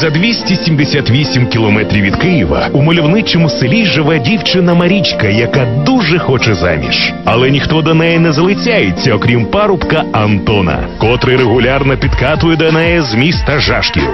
За 278 кілометрів від Києва у мальовничому селі живе дівчина Марічка, яка дуже хоче заміж. Але ніхто до неї не залицяється, окрім парубка Антона, котрий регулярно підкатує до неї з міста Жашків.